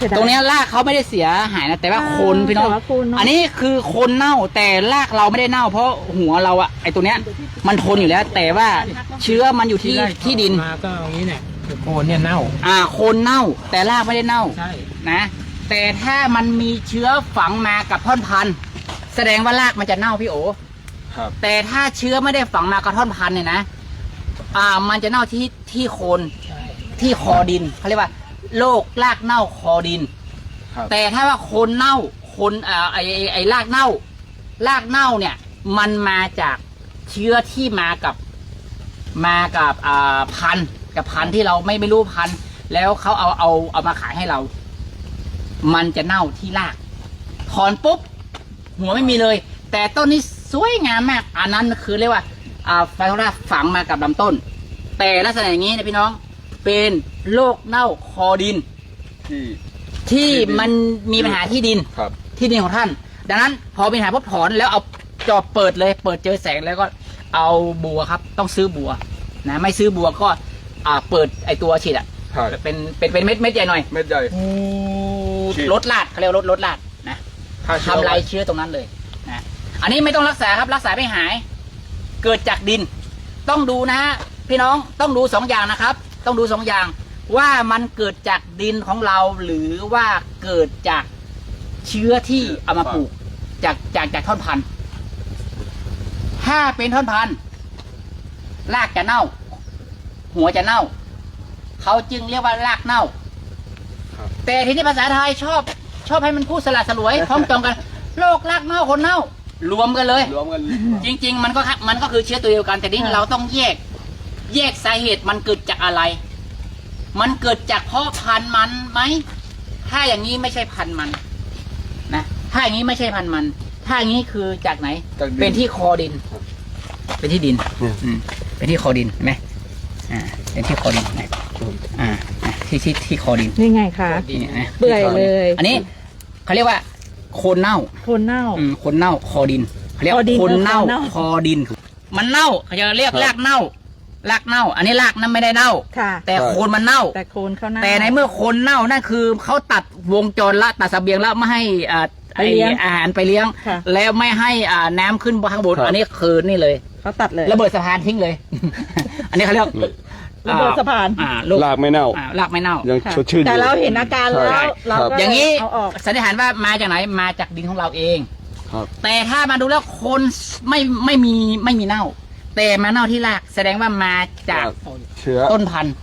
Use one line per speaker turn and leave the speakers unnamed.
เสียดาย
ตรงเนี้ยรากเขาไม่ได้เสียหายนะแต่ว่าโคนพี่น้อง
แต่ว่าโคนเนอะ
อันนี้คือโคนเน่าแต่รากเราไม่ได้เน่า เพราะหัวเราอะไอตัวเนี้ย มันทนอยู่แล้ว แต่ว่าเชื้อมันอยู่ที่
ไล่
ที่ดิน
มาก็เอางี้เนี่ยคือโคนเนี่ยเน่า
อ่าโคนเน่า แต่รากไม่ได้เน่า
ใช่
นะ แต่ถ้ามันมีเชื้อฝังมากับท่อนพันธุ์แสดงว่ารากมันจะเน่าพี่โอ
ครับ
แต่ถ้าเชื้อไม่ได้ฝังมากับท่อนพันธุ์เนี่ยนะ อ่า มันจะเน่าที่ที่โคน
ใช่
ที่คอดินเขาเรียกว่า โรครากเน่าคอดิน
ครับ
แต่ถ้าว่าโคนเน่าโคนอ่าไอไอ้ไอ้รากเน่า รากเน่าเนี่ย มันมาจากเชื้อที่มากับมากับอ่าพันธุ์กับพันธุ์ที่เราไม่ไม่รู้พันธุ์แล้วเขาเอาเอาเอามาขายให้เรา มันจะเน่าที่รากถอนปุ๊บ หัวไม่มีเลย แต่ต้นนี้สวยงามมาก อันนั้นคือเรียกว่าอ่าไฟโทราฝังมากับลำต้น แต่ลักษณะอย่างนี้นะพี่น้อง เป็นโรคเน่าคอดิน
ที่
ที่
ที่ดิน
มันมีปัญหาที่ดิน
ครับ
ที่ดินของท่าน ดังนั้นพอมีปัญหาปุ๊บถอนแล้วเอาจอบเปิดเลย เปิดเจอแสงแล้วก็เอาบัวครับ ต้องซื้อบัวนะไม่ซื้อบัวก็อ่าเปิดไอตัวฉีดอะ
ใช่
เป็นเป็นเป็นเม็ดเม็ดใหญ่หน่อย
เม็ดใหญ่ ฉีด
ลดลาดเขาเรียกว่าลดลดลาดนะ
ฆ่าเชื้อ
ทำลาย
ไว้
เชื้อตรงนั้นเลยนะอันนี้ไม่ต้องรักษาครับรักษาไม่หาย เกิดจากดิน ต้องดูนะฮะพี่น้องต้องดูสองอย่างนะครับ ต้องดูสองอย่างว่ามันเกิดจากดินของเราหรือว่าเกิดจากเชื้อที่เอามาปลูกจากจากจากท่อนพันธุ์ถ้าเป็นท่อนพันธุ์รากจะเน่า หัวจะเน่า เขาจึงเรียกว่ารากเน่า
ครับ
แต่ทีนี้ภาษาไทยชอบ ชอบให้มันพูดสลัดสลวยพร้อมตรงกันโรครากเน่าคนเน่า รวมกันเลย
รวมกัน
จริง ๆ มันก็ค่ะมันก็คือเชื้อตัวเดียวกันแต่นี่
ค่ะ
เราต้องแยก แยกสาเหตุมันเกิดจากอะไร มันเกิดจากเพาะพันธุ์มันไหม ถ้าอย่างนี้ไม่ใช่พันธุ์มัน นะ ถ้าอย่างนี้ไม่ใช่พันธุ์มัน ถ้าอย่างนี้คือจากไหน
จากดิน
เป็นที่คอดิน
ครับ
เป็นที่ดิน
เนี่ย
อืมเป็นที่คอดินเห็นไหมอ่า เป็นที่คอดินนะอ่าอ่าที่ที่ที่คอดิน
นี่ไงคะ
นี่นะ
เปื่อยเลย
อันนี้เขาเรียกว่าโคนเน่า
โคนเน่า
อืมคนเน่าคอดินเขาเรียก
คอดิน
คนเน่า
เออคอเน่า
คอดิน มันเน่าเขาจะเรียก
ครับ
รากเน่า รากเน่า อันนี้รากนั้นไม่ได้เน่า
ค่ะ
แต่
ใช่
โคนมันเน่า
แต่โคนเขาเน่า
แต่ในเมื่อโคนเน่านั่นคือเขาตัดวงจรละตัดเสบียงละไม่ให้อ่า
ไปเลี้ยง
ไอ้อาหารไปเลี้ยง
ค่ะ
แล้วไม่ให้อ่าน้ำขึ้นข้างบน
ครับ
อันนี้คือนี่เลย
เขาตัดเลย
ระเบิดสะพานทิ้งเลย อันนี้เขาเรียก
ระเบิดสะพาน
อ่าลูก
รากไม่เน่า
อ่ารากไม่เน่า
ยัง
ค่ะ
สดชื่นอยู่
แต่เราเห็นอาการแล้ว
ใช่
เรา
ครับ
ก็
อย่างนี้
เอาออก
สันนิษฐานว่ามาจากไหนมาจากดินของเราเอง
ครับ
แต่ถ้ามาดูแล้วคนไม่ไม่มีไม่มีเน่า แต่มาเน่าที่รากแสดงว่ามาจาก
เชื้อ
ต้นพันธุ์